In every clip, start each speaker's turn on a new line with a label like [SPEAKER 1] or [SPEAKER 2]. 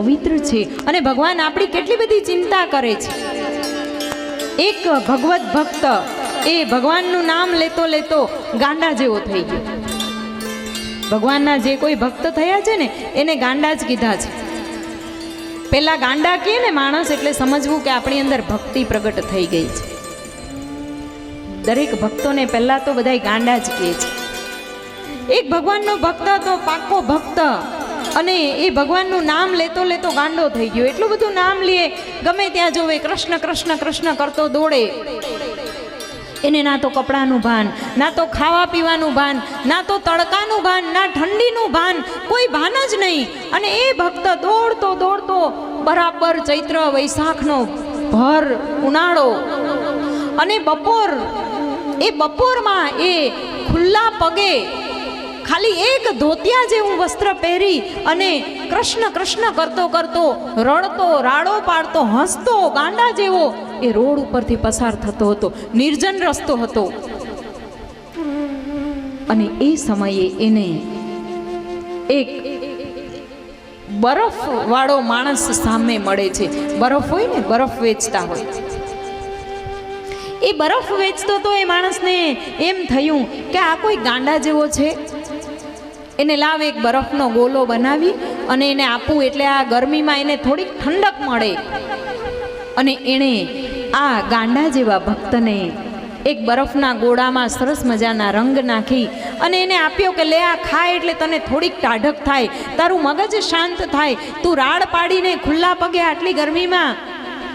[SPEAKER 1] પવિત્ર છે. અને ભગવાન આપણી કેટલી બધી ચિંતા કરે છે. એક ભગવત ભક્ત એ ભગવાનનું નામ લેતો લેતો ગાંડા જેવો થઈ ગયો. ભગવાનના જે કોઈ ભક્ત થયા છે ને, એને ગાંડા જ કીધા છે. પહેલાં ગાંડા કહે ને માણસ એટલે સમજવું કે આપણી અંદર ભક્તિ પ્રગટ થઈ ગઈ છે. દરેક ભક્તોને પહેલાં તો બધાય ગાંડા જ કહે છે. એક ભગવાનનો ભક્ત હતો, પાકો ભક્ત. અને એ ભગવાનનું નામ લેતો લેતો ગાંડો થઈ ગયો. એટલું બધું નામ લે, ગમે ત્યાં જોવે, કૃષ્ણ કૃષ્ણ કૃષ્ણ કરતો દોડે. એને ના તો કપડાનું ભાન, ના તો ખાવા પીવાનું ભાન, ના તો તડકાનું ભાન, ના ઠંડીનું ભાન, કોઈ ભાન જ નહીં. અને એ ભક્ત દોડતો દોડતો બરાબર ચૈત્ર વૈશાખનો ભર ઉનાળો. અને બપોર, એ બપોરમાં એ ખુલ્લા પગે ખાલી એક ધોતિયા જેવું વસ્ત્ર પહેરી અને કૃષ્ણ કૃષ્ણ કરતો કરતો રડતો, રાડો પાડતો, હસતો, ગાંડા જેવો એ રોડ ઉપરથી પસાર થતો હતો, નિર્જન રસ્તો હતો. અને એ સમયે એને એક બરફ વાળો માણસ સામે મળે છે. બરફ હોય ને, બરફ વેચતા હોય. એ બરફ વેચતો તો એ માણસને એમ થયું કે આ કોઈ ગાંડા જેવો છે? એને લાવ એક બરફનો ગોલો બનાવી અને એને આપું એટલે આ ગરમીમાં એને થોડીક ઠંડક મળે. અને એણે આ ગાંડા જેવા ભક્તને એક બરફના ગોળામાં સરસ મજાના રંગ નાખી અને એને આપ્યો કે, લે, આ ખાય એટલે તને થોડીક ટાઢક થાય. તારું મગજ શાંત થાય. તું રાડ પાડીને ખુલ્લા પગે આટલી ગરમીમાં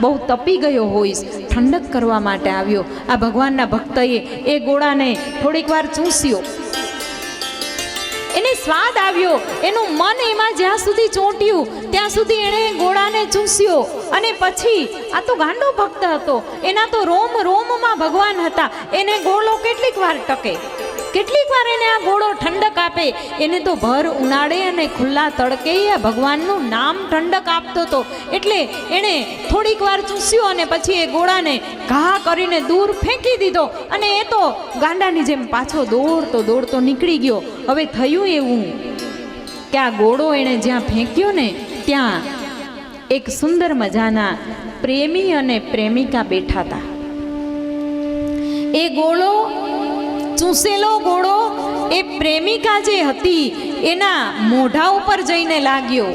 [SPEAKER 1] બહુ તપી ગયો હોઈશ. ઠંડક કરવા માટે આવ્યો. આ ભગવાનના ભક્તએ એ ગોળાને થોડીક વાર ચૂસ્યો. એને સ્વાદ આવ્યો. એનું મન એમાં જ્યાં સુધી ચોંટ્યું, ત્યાં સુધી એણે ગોળાને ચૂસ્યો. અને પછી આ તો ગાંડો ભક્ત હતો. એના તો રોમ રોમમાં ભગવાન હતા. એને ગોળો કેટલીક વાર ટકે. કેટલીક વાર એને આ ગોળો ઠંડક આપે. એને તો ભર ઉનાળે અને ખુલ્લા તડકે ભગવાનનું નામ ઠંડક આપતો હતો એટલે એણે થોડીક વાર ચૂસ્યો અને પછી એ ગોળાને ઘા કરીને દૂર ફેંકી દીધો. અને એ તો ગાંડાની જેમ પાછો દોડતો દોડતો નીકળી ગયો. હવે થયું એવું કે આ ગોળો એણે જ્યાં ફેંક્યો ને, ત્યાં એક સુંદર મજાના પ્રેમી અને પ્રેમિકા બેઠા હતા એ ગોળો ચૂસેલો ગોળો. એ પ્રેમિકા જે હતી, એના મોઢા ઉપર જઈને લાગ્યો.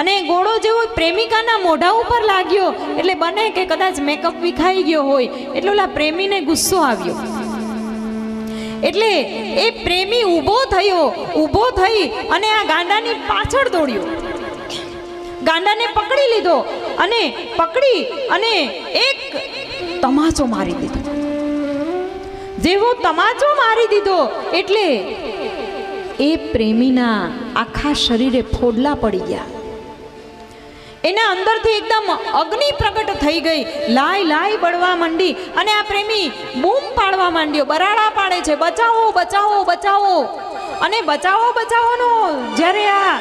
[SPEAKER 1] અને ગોળો જેવો પ્રેમિકાના મોઢા ઉપર લાગ્યો, એટલે બને કે કદાચ મેકઅપ વિખાઈ ગયો હોય, એટલે ઓલા પ્રેમીને ગુસ્સો આવ્યો. એટલે એ પ્રેમી ઊભો થયો, ઊભો થઈ અને આ ગાંડાની પાછળ દોડ્યો. ગાંડાને પકડી લીધો અને પકડી અને એક તમાચો મારી દીધો. જેવો તમાચો મારી દીધો. એટલે એ પ્રેમીના આખા શરીરે ફોડલા પડી ગયા. એના અંદરથી એકદમ અગ્નિ પ્રગટ થઈ ગઈ. લાય લાય બળવા માંડી. અને આ પ્રેમી બૂમ પાડવા માંડ્યો. બરાડા પાડે છે. બચાવો બચાવો બચાવો. અને બચાવો, બચાવોનો જ્યારે આ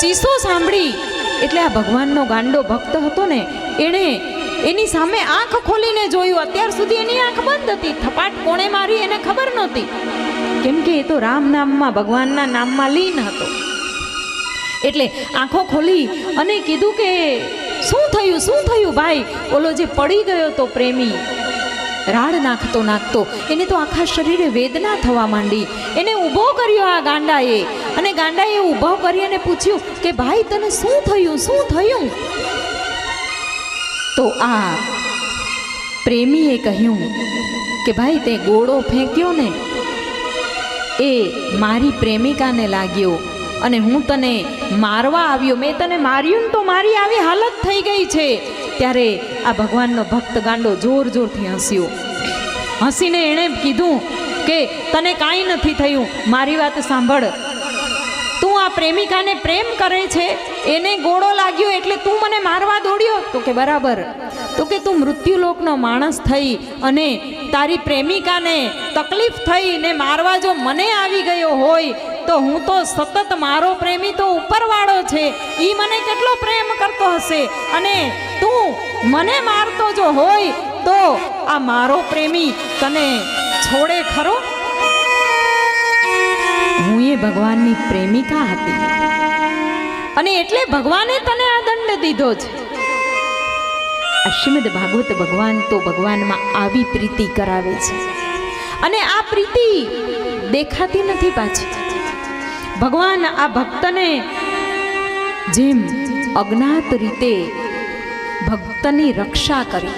[SPEAKER 1] ચીસો સાંભળી, એટલે આ ભગવાનનો ગાંડો ભક્ત હતો ને, એણે એની સામે આંખ ખોલીને જોયું. અત્યાર સુધી એની આંખ બંધ હતી. થપાટ કોણે મારી એને ખબર નહોતી. કેમ કે એ તો રામ નામમાં, ભગવાનના નામમાં લીન હતો. એટલે આંખો ખોલી અને કીધું કે, શું થયું? શું થયું ભાઈ? ઓલો જે પડી ગયો તો પ્રેમી. રાડ નાખતો નાખતો એને તો આખા શરીરે વેદના થવા માંડી. એને ઊભો કર્યો આ ગાંડાએ. અને ગાંડાએ ઊભો કરી અને પૂછ્યું કે, ભાઈ, તને શું થયું? શું થયું? તો આ પ્રેમીએ કહ્યું કે ભાઈ તે ગોળો ફેંક્યો ને, એ મારી પ્રેમિકાને લાગ્યો અને હું તને મારવા આવ્યો. મેં તને માર્યું ને તો મારી આવી હાલત થઈ ગઈ છે. ત્યારે આ ભગવાનનો ભક્ત ગાંડો જોર જોરથી હસ્યો. હસીને એણે કીધું કે, તને કાંઈ નથી થયું. મારી વાત સાંભળ. તું આ પ્રેમિકાને પ્રેમ કરે છે? એને ગોળો લાગ્યો એટલે તું મને મારવા દોડ્યો? તો કે બરાબર. તો કે તું મૃત્યુલોકનો માણસ થઈ અને તારી પ્રેમિકાને તકલીફ થઈ ને મારવા જો મને આવી ગયો હોય, તો હું તો સતત મારો પ્રેમી તો ઉપરવાળો છે. એ મને કેટલો પ્રેમ કરતો હશે? અને તું મને મારતો જો હોય, તો આ મારો પ્રેમી તને છોડે ખરો? હું એ ભગવાનની પ્રેમિકા હતી. અને એટલે ભગવાને તને આ દંડ દીધો છે. શ્રીમદ ભાગવત ભગવાન તો ભગવાનમાં આવી પ્રીતિ કરાવે છે. અને આ પ્રીતિ દેખાતી નથી પાછી. ભગવાન આ ભક્તને જેમ અજ્ઞાત રીતે ભક્તની રક્ષા કરી.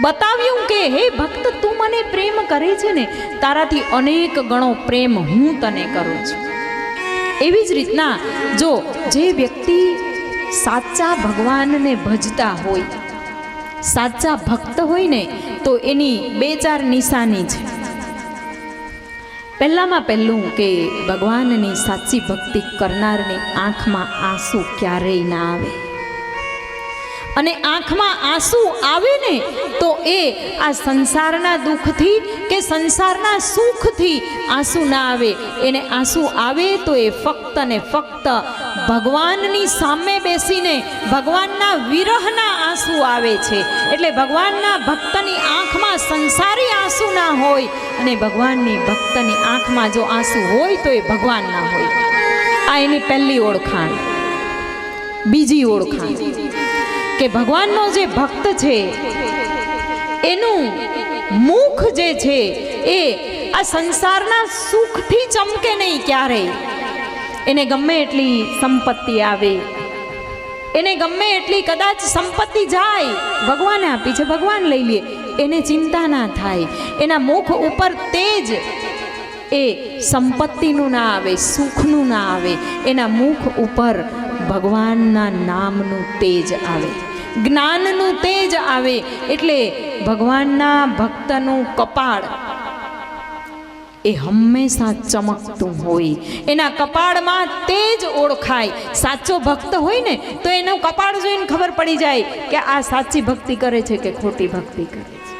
[SPEAKER 1] બતાવ્યું કે, હે ભક્ત, તું મને પ્રેમ કરે છે ને? તારાથી અનેક ગણો પ્રેમ હું તને કરું છું. એવી જ રીતના જો જે વ્યક્તિ સાચા ભગવાનને ભજતા હોય, સાચા ભક્ત હોય ને, તો એની બે ચાર નિશાની છે. પહેલામાં પહેલું કે ભગવાનની સાચી ભક્તિ કરનારની આંખમાં આંસુ ક્યારેય ના આવે. અને આંખમાં આંસુ આવે ને, તો એ આ સંસારના દુઃખથી કે સંસારના સુખથી આંસુ ના આવે. એને આંસુ આવે તો એ ફક્ત ને ફક્ત ભગવાનની સામે બેસીને ભગવાનના વિરહના આંસુ આવે છે. એટલે ભગવાનના ભક્તની આંખમાં સંસારી આંસુ ના હોય અને ભગવાનની ભક્તની આંખમાં જો આંસુ હોય તો એ ભગવાન ના હોય. આ એની પહેલી ઓળખાણ. બીજી ઓળખાણ. કે ભગવાનનો જે ભક્ત છે, એનું મુખ જે છે, એ આ સંસારના સુખથી ચમકે નહીં ક્યારેય એને ગમે એટલી સંપત્તિ આવે. એને ગમે એટલી કદાચ સંપત્તિ જાય. ભગવાને આપી છે, ભગવાન લઈ લે. એને ચિંતા ના થાય. એના મુખ ઉપર તેજ એ સંપત્તિનું ના આવે, સુખનું ના આવે. એના મુખ ઉપર ભગવાનના નામનું તેજ આવે. જ્ઞાનનું તેજ આવે એટલે ભગવાનના ભક્તનું કપાળ એ હંમેશા ચમકતું હોય. એના કપાળમાં તેજ ઓળખાય. સાચો ભક્ત હોય ને, તો એનું કપાળ જોઈને ખબર પડી જાય કે આ સાચી ભક્તિ કરે છે કે ખોટી ભક્તિ કરે છે.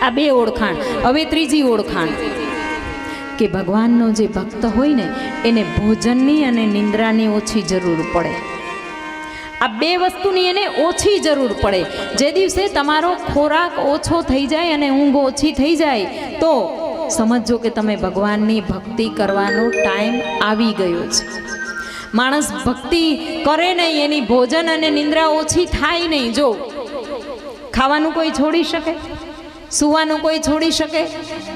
[SPEAKER 1] આ બે ઓળખાણ. હવે ત્રીજી ઓળખાણ. કે ભગવાનનો જે ભક્ત હોય ને, એને ભોજનની અને નિંદ્રાની ઓછી જરૂર પડે. આ બે વસ્તુની એને ઓછી જરૂર પડે. જે દિવસે તમારો ખોરાક ઓછો થઈ જાય અને ઊંઘ ઓછી થઈ જાય, તો સમજો કે તમે ભગવાનની ભક્તિ કરવાનો ટાઈમ આવી ગયો છે. માણસ ભક્તિ કરે નહીં, એની ભોજન અને નિંદ્રા ઓછી થાય નહીં. જો ખાવાનું કોઈ છોડી શકે? સુવાનું કોઈ છોડી શકે?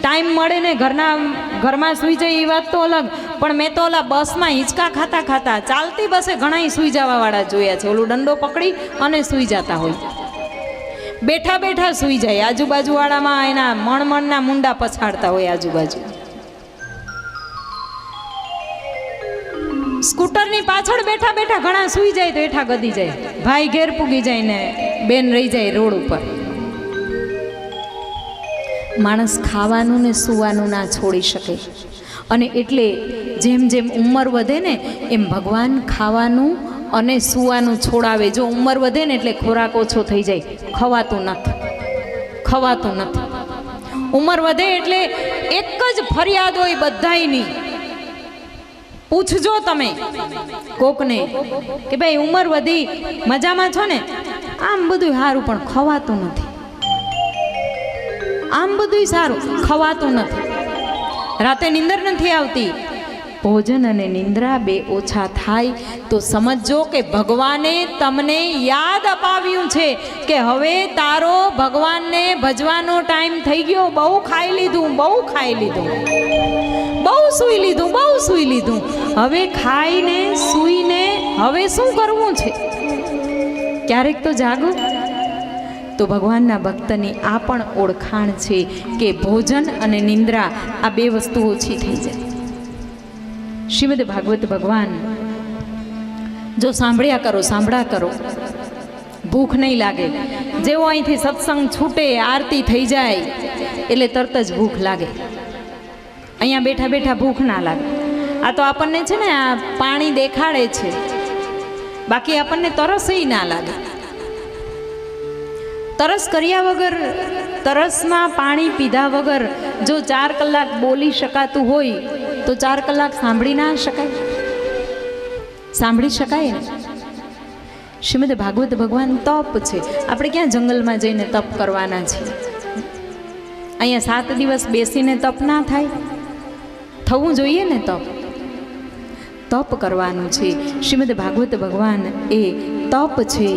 [SPEAKER 1] ટાઈમ મળે ને ઘરના, ઘરમાં સૂઈ જાય એ વાત તો અલગ. પણ મેં તો ઓલા બસમાં હિંચકા ખાતા ખાતા ચાલતી બસે ઘણા સૂઈ જવાવાળા જોયા છે. ઓલું દંડો પકડી અને સૂઈ જતા હોય. બેઠા બેઠા સૂઈ જાય. આજુબાજુવાળામાં એના મણમણના મુંડા પછાડતા હોય આજુબાજુ. સ્કૂટરની પાછળ બેઠા બેઠા ઘણા સૂઈ જાય તો એઠા ગદી જાય. ભાઈ ઘેર પૂગી જાય ને બેન રહી જાય રોડ ઉપર. માણસ ખાવાનું ને સૂવાનું ના છોડી શકે. અને એટલે જેમ જેમ ઉંમર વધે ને, એમ ભગવાન ખાવાનું અને સૂવાનું છોડાવે. જો ઉંમર વધે ને એટલે ખોરાક ઓછો થઈ જાય. ખવાતું નથી. ખવાતું નથી. ઉંમર વધે એટલે એક જ ફરિયાદ હોય બધાયની. પૂછજો તમે કોકને કે ભાઈ ઉંમર વધી, મજામાં છો ને? આમ બધું સારું પણ ખવાતું નથી. આમ બધું સારું. ખવાતું નથી. રાતે નિંદર નથી આવતી. ભોજન અને નિંદ્રા બે ઓછા થાય. તો સમજો કે ભગવાને તમને યાદ અપાવ્યું છે કે હવે તારો ભગવાનને ભજવાનો ટાઈમ થઈ ગયો. બહુ ખાઈ લીધું, બહુ ખાઈ લીધું. બહુ સૂઈ લીધું, બહુ સૂઈ લીધું. હવે ખાઈને, સૂઈને હવે શું કરવું છે? ક્યારેક તો જાગો. તો ભગવાનના ભક્તની આ પણ ઓળખાણ છે કે ભોજન અને નિંદ્રા આ બે વસ્તુ ઓછી થઈ જાય. શ્રીમદ ભાગવત ભગવાન, જો સાંભળ્યા કરો સાંભળ્યા કરો. ભૂખ નહીં લાગે. જેવો અહીંથી સત્સંગ છૂટે, આરતી થઈ જાય, એટલે તરત જ ભૂખ લાગે. અહીંયા બેઠા બેઠા ભૂખ ના લાગે. આ તો આપણને છે ને, આ પાણી દેખાડે છે. બાકી આપણને તરસ ના લાગે. તરસ કર્યા વગર તરસમાં પાણી પીધા વગર જો ચાર કલાક બોલી શકાતું હોય, તો ચાર કલાક સાંભળી ના શકાય. સાંભળી શકાય. શ્રીમદ ભાગવત ભગવાન તપ છે. આપણે ક્યાં જંગલમાં જઈને તપ કરવાના છે? અહીંયા સાત દિવસ બેસીને તપ ના થાય. થવું જોઈએ ને તપ? તપ કરવાનું છે. શ્રીમદ ભાગવત ભગવાન એ તપ છે.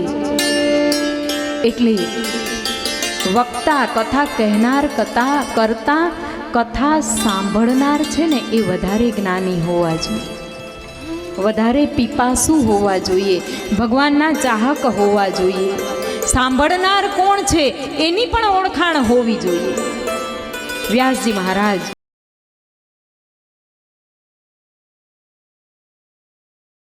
[SPEAKER 1] એટલે વક્તા, કથા કહેનાર, કથા કરતા, કથા સાંભળનાર છે ને, એ વધારે જ્ઞાની હોવા જોઈએ. વધારે પીપાસુ હોવા જોઈએ, ભગવાનના ચાહક હોવા જોઈએ. સાંભળનાર કોણ છે, એની પણ ઓળખાણ હોવી જોઈએ. વ્યાસજી મહારાજ